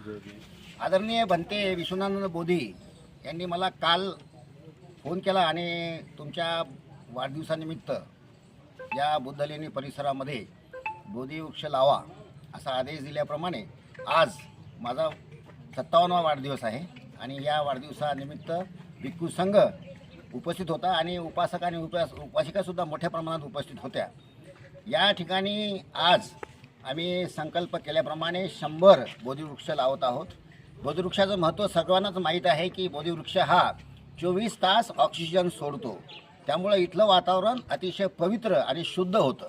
आदरणीय भंते विश्वनाथ बोधी यांनी मला काल फोन केला आणि तुमच्या वाढदिवसानिमित्त या बुद्धलेणी परिसरामध्ये बोधी वृक्ष लावा असा आदेश दिल्याप्रमाणे आज माझा सत्तावन्नवा वाढदिवस आहे आणि या वाढदिवसानिमित्त भिक्खू संघ उपस्थित होता आणि उपासक आणि उपास उपासिकासुद्धा मोठ्या प्रमाणात उपस्थित होत्या. या ठिकाणी आज आम्ही संकल्प केल्याप्रमाणे शंभर बोधिवृक्ष लावत आहोत. बोधिवृक्षाचं महत्त्व सर्वांनाच माहीत आहे की बोधिवृक्ष हा चोवीस तास ऑक्सिजन सोडतो. त्यामुळं इथलं वातावरण अतिशय पवित्र आणि शुद्ध होतं.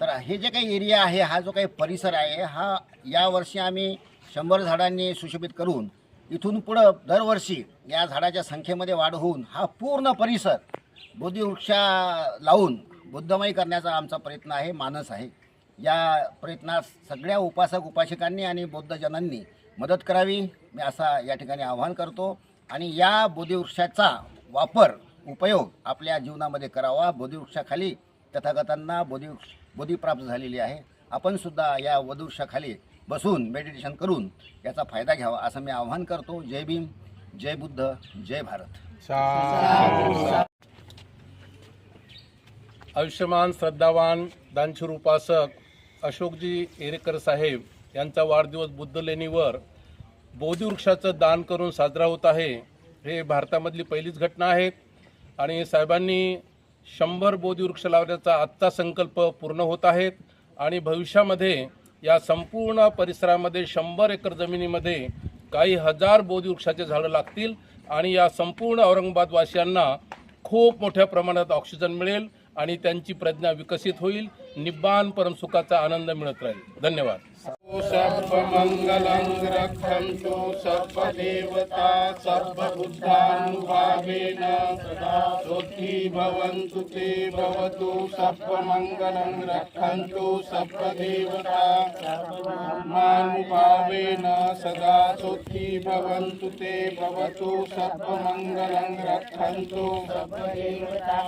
तर हे जे काही एरिया आहे हा जो काही परिसर आहे हा यावर्षी आम्ही शंभर झाडांनी सुशोभित करून इथून पुढं दरवर्षी या झाडाच्या संख्येमध्ये वाढ होऊन हा पूर्ण परिसर बोधिवृक्षा लावून बुद्धमयी करण्याचा आमचा प्रयत्न आहे मानस आहे. या प्रयत्नास सगळ्या उपासक उपासिकांनी आणि बौद्धजनांनी मदत करावी. मी असा या ठिकाणी आवाहन करतो. आणि या बोधिवृक्षाचा वापर उपयोग आपल्या जीवनामध्ये करावा. बोधिवृक्षाखाली तथागतांना बोधिवृक्ष बोधी प्राप्त झालेली आहे. आपण सुद्धा या वधुवृक्षाखाली बसून मेडिटेशन करून याचा फायदा घ्यावा असं मी आवाहन करतो. जय भीम जय बुद्ध जय भारत. आयुष्यमान श्रद्धावान दानशूर उपासक अशोकजी एरेकर साहेब यांचा वाढदिवस बुद्ध लेणीवर बोधीवृक्षाचं दान करून साजरा होत आहे. हे भारतामधली पहिलीच घटना आहे. आणि साहेबांनी शंभर बोधीवृक्ष लावण्याचा आजचा संकल्प पूर्ण होत आहेत आणि भविष्यामध्ये या संपूर्ण परिसरामध्ये शंभर एकर जमिनीमध्ये काही हजार बोधीवृक्षाचे झाडं लागतील. आणि या संपूर्ण औरंगाबादवासियांना खूप मोठ्या प्रमाणात ऑक्सिजन मिळेल. आणि त्यांची प्रज्ञा विकसित होईल. निब्बान परमसुखाचा आनंद मिळत राहील. धन्यवाद. सर्वमंगलं रक्षन्तु सर्वदेवता सर्वबुद्धानुभावेन सदा सुखी भवन्तु ते भवतु सर्वमङ्गलं रक्षन्तु सर्वदेवता सर्वमानुभावेन सदा सुखी भवन्तु ते भवतु सर्वमङ्गलं रक्षन्तु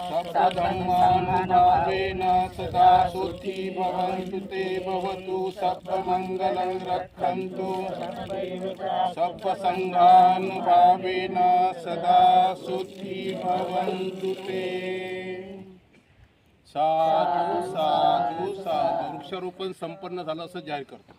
सर्वधर्मानुभावेन सदा सुखी भवन्तु ते भवतु सर्वमङ्गलं रक्षन्तु सर्वसङ्घानुभावेन सदा सुखी भवन्तु ते। साधू साधू साधू। वृक्षारोपण संपन्न झालं असं जाहीर करतो।